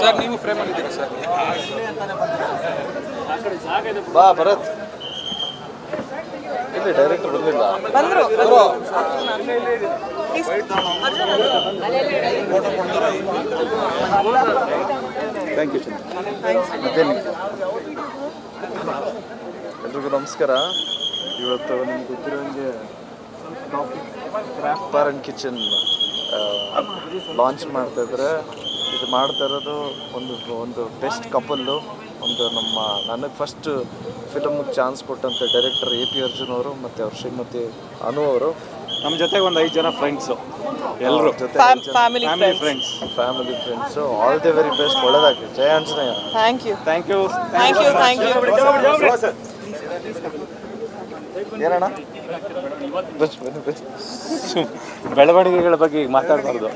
Sir ನೀವು frame ಮಾಡಿದ್ದೀರಾ sir? ಬಾ ಭರತ್. ಇಲ್ಲಿ ಡೈರೆಕ್ಟ್ ಬಂದಿಲ್ಲ. ಬಂದ್ರು. ಥ್ಯಾಂಕ್ ಯು ಎಲ್ರಿಗೂ ನಮಸ್ಕಾರ. ಇವತ್ತು ನಿಮ್ಗೆ topic craft bar and kitchen launch ಮಾಡ್ತಾ ಇದ್ದಾರೆ ಇದು ಮಾಡ್ತಾ ಇರೋದು ಒಂದು ಒಂದು ಬೆಸ್ಟ್ ಕಪಲ್ಲು ಒಂದು ನಮ್ಮ ನನಗೆ ಫಸ್ಟ್ ಫಿಲಮ್ಗೆ ಚಾನ್ಸ್ ಕೊಟ್ಟಂಥ ಡೈರೆಕ್ಟರ್ ಎ ಪಿ ಅರ್ಜುನ್ ಅವರು ಮತ್ತು ಅವ್ರ ಶ್ರೀಮತಿ ಅನು ಅವರು. ನಮ್ಮ ಜೊತೆ ಒಂದು ಐದು ಜನ ಫ್ರೆಂಡ್ಸು ಎಲ್ಲರೂ ಜೊತೆ family family friends family friends all the very best ಒಳ್ಳೆದಾಗಲಿ. Jaya Anjaneya. Thank you thank you thank you thank you ಏನಣ್ಣ? ಬೆಳವಣಿಗೆಗಳ ಬಗ್ಗೆ ಈಗ ಮಾತಾಡಬಾರ್ದು.